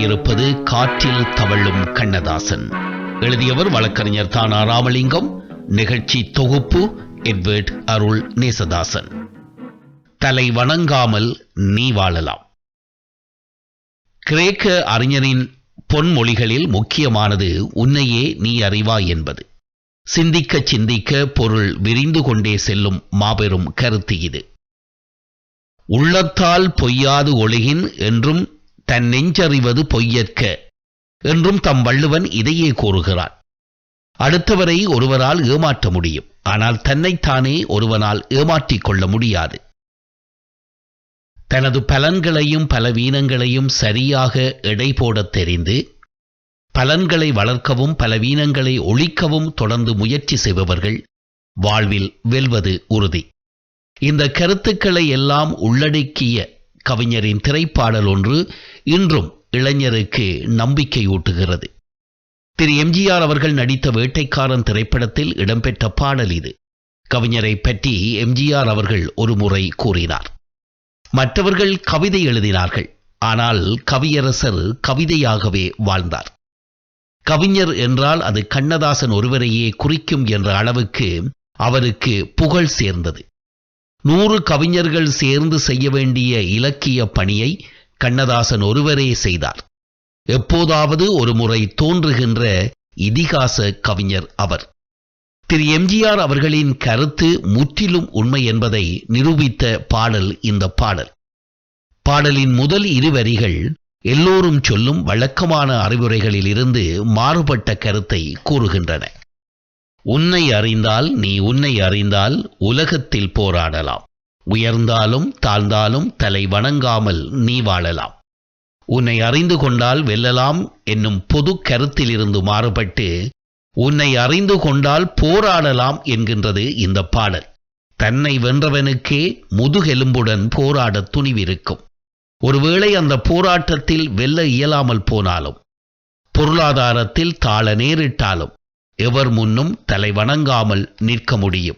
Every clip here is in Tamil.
இருப்பது காற்றில் தவழும் கண்ணதாசன். எழுதியவர் வழக்கறிஞர் தானா ராமலிங்கம் நிகழ்ச்சி தொகுப்பு எட்வர்ட் அருள் நேசதாசன். தலை வணங்காமல் நீ வாழலாம். கிரேக்க அறிஞரின் பொன்மொழிகளில் முக்கியமானது உன்னையே நீ அறிவாய் என்பது. சிந்திக்க சிந்திக்க பொருள் விரிந்து கொண்டே செல்லும் மாபெரும் கருத்து இது. உள்ளத்தால் பொய்யாது ஒழுகின் என்றும் தன் நெஞ்சறிவது பொய்யற்க என்றும் தம் வள்ளுவன் இதையே கூறுகிறான். அடுத்தவரை ஒருவரால் ஏமாற்ற முடியும். ஆனால் தன்னைத்தானே ஒருவனால் ஏமாற்றிக் கொள்ள முடியாது. தனது பலன்களையும் பலவீனங்களையும் சரியாக எடை போடத் தெரிந்து பலன்களை வளர்க்கவும் பலவீனங்களை ஒழிக்கவும் தொடர்ந்து முயற்சி செய்பவர்கள் வாழ்வில் வெல்வது உறுதி. இந்த கருத்துக்களை எல்லாம் உள்ளடக்கிய கவிஞரின் திரைப்பாடல் ஒன்று இன்றும் இளைஞருக்கு நம்பிக்கையூட்டுகிறது. திரு. எம்ஜிஆர் அவர்கள் நடித்த வேட்டைக்காரன் திரைப்படத்தில் இடம்பெற்ற பாடல் இது. கவிஞரை பற்றி எம்ஜிஆர் அவர்கள் ஒரு முறை கூறினார். மற்றவர்கள் கவிதை எழுதினார்கள். ஆனால் கவியரசர் கவிதையாகவே வாழ்ந்தார். கவிஞர் என்றால் அது கண்ணதாசன் ஒருவரையே குறிக்கும் என்ற அளவுக்கு அவருக்கு புகழ் சேர்ந்தது. நூறு கவிஞர்கள் சேர்ந்து செய்ய வேண்டிய இலக்கிய பணியை கண்ணதாசன் ஒருவரே செய்தார். எப்போதாவது ஒரு முறை தோன்றுகின்ற இதிகாச கவிஞர் அவர். திரு. எம்ஜிஆர் அவர்களின் கருத்து முற்றிலும் உண்மை என்பதை நிரூபித்த பாடல் இந்த பாடல். பாடலின் முதல் இரு வரிகள் எல்லோரும் சொல்லும் வழக்கமான அறிவுரைகளில் இருந்து மாறுபட்ட கருத்தை கூறுகின்றன. உன்னை அறிந்தால் நீ உன்னை அறிந்தால் உலகத்தில் போராடலாம். உயர்ந்தாலும் தாழ்ந்தாலும் தலை வணங்காமல் நீ வாழலாம். உன்னை அறிந்து கொண்டால் வெல்லலாம் என்னும் பொது கருத்திலிருந்து மாறுபட்டு உன்னை அறிந்து கொண்டால் போராடலாம் என்கின்றது இந்த பாடல். தன்னை வென்றவனுக்கே முதுகெலும்புடன் போராட துணிவிருக்கும். ஒருவேளை அந்த போராட்டத்தில் வெல்ல இயலாமல் போனாலும் பொருளாதாரத்தில் தாழ நேரிட்டாலும் எவர் முன்னும் தலை வணங்காமல் நிற்க முடியும்.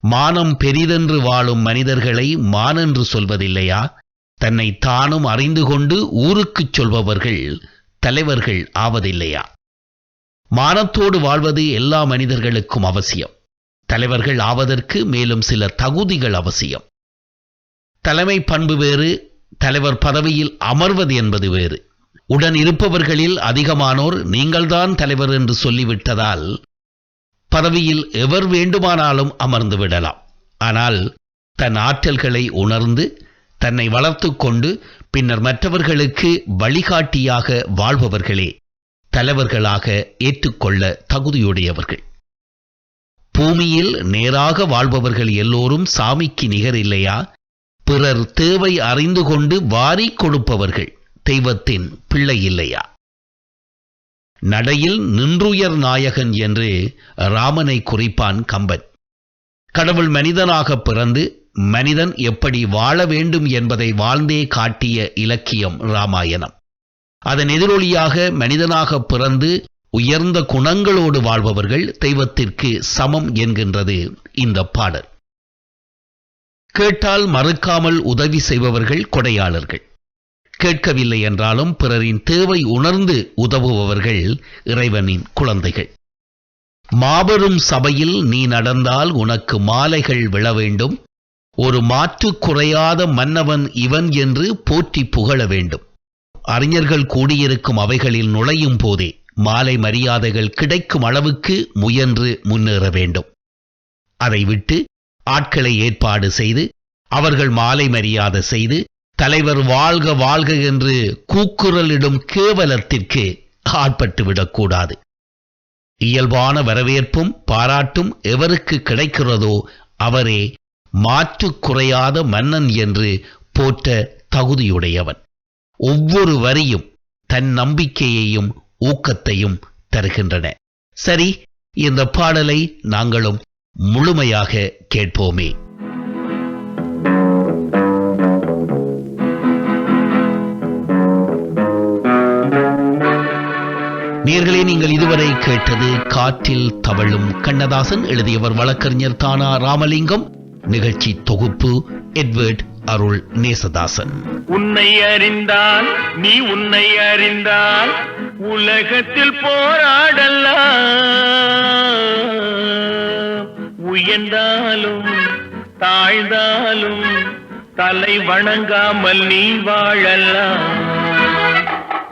மானம் பெரிதென்று வாழும் மனிதர்களை மானென்று சொல்வதில்லையா? தன்னை தானும் அறிந்து கொண்டு ஊருக்குச் சொல்பவர்கள் தலைவர்கள் ஆவதில்லையா? மானத்தோடு வாழ்வது எல்லா மனிதர்களுக்கும் அவசியம். தலைவர்கள் ஆவதற்கு மேலும் சில தகுதிகள் அவசியம். தலைமை பண்பு வேறு தலைவர் பதவியில் அமர்வது என்பது வேறு. உடன் இருப்பவர்களில் அதிகமானோர் நீங்கள்தான் தலைவர் என்று சொல்லிவிட்டதால் பதவியில் எவர் வேண்டுமானாலும் அமர்ந்து விடலாம். ஆனால் தன் ஆற்றல்களை உணர்ந்து தன்னை வளர்த்து கொண்டு பின்னர் மற்றவர்களுக்கு வழிகாட்டியாக வாழ்பவர்களே தலைவர்களாக ஏற்றுக்கொள்ள தகுதியுடையவர்கள். பூமியில் நேராக வாழ்பவர்கள் எல்லோரும் சாமிக்கு நிகர் இல்லையா? பிறர் தேவை அறிந்து கொண்டு வாரிக் கொடுப்பவர்கள். தெய்வத்தின் பிள்ளை இல்லையா? நடையில் நின்றுயர் நாயகன் என்று ராமனை குறிப்பான் கம்பன். கடவுள் மனிதனாக பிறந்து மனிதன் எப்படி வாழ வேண்டும் என்பதை வாழ்ந்தே காட்டிய இலக்கியம் ராமாயணம். அதன் எதிரொலியாக மனிதனாக பிறந்து உயர்ந்த குணங்களோடு வாழ்பவர்கள் தெய்வத்திற்கு சமம் என்கின்றது இந்த பாடல். கேட்டால் மறுக்காமல் உதவி செய்பவர்கள் கொடையாளர்கள். கேட்கவில்லை என்றாலும் பிறரின் தேவை உணர்ந்து உதவுபவர்கள் இறைவனின் குழந்தைகள். மாபெரும் சபையில் நீ நடந்தால் உனக்கு மாலைகள் விழ வேண்டும். ஒரு மாற்று குறையாத மன்னவன் இவன் என்று போற்றி புகழ வேண்டும். அறிஞர்கள் கூடியிருக்கும் அவைகளில் நுழையும் போதே மாலை மரியாதைகள் கிடைக்கும் அளவுக்கு முயன்று முன்னேற வேண்டும். அதை விட்டு ஆட்களை ஏற்பாடு செய்து அவர்கள் மாலை மரியாதை செய்து தலைவர் வாழ்க வாழ்க என்று கூக்குரலிடும் கேவலத்திற்கு ஆட்பட்டுவிடக்கூடாது இயல்பான வரவேற்பும் பாராட்டும் எவருக்கு கிடைக்கிறதோ அவரே மாற்று குறையாத மன்னன் என்று போற்ற தகுதியுடையவன். ஒவ்வொரு வரியும் தன் நம்பிக்கையையும் ஊக்கத்தையும் தருகின்றன. சரி இந்த பாடலை நாங்களும் முழுமையாக கேட்போமே. நேயர்களே நீங்கள் இதுவரை கேட்டது காற்றில் தவழும் கண்ணதாசன் எழுதியவர் வழக்கறிஞர் தானா ராமலிங்கம் நிகழ்ச்சி தொகுப்பு எட்வர்ட் அருள் நேசதாசன். உன்னை அறிந்தால் நீ உன்னை அறிந்தால் உலகத்தில் போராடலாம். உயர்ந்தாலும் தாழ்ந்தாலும் தலை வணங்காமல் நீ வாழலாம்.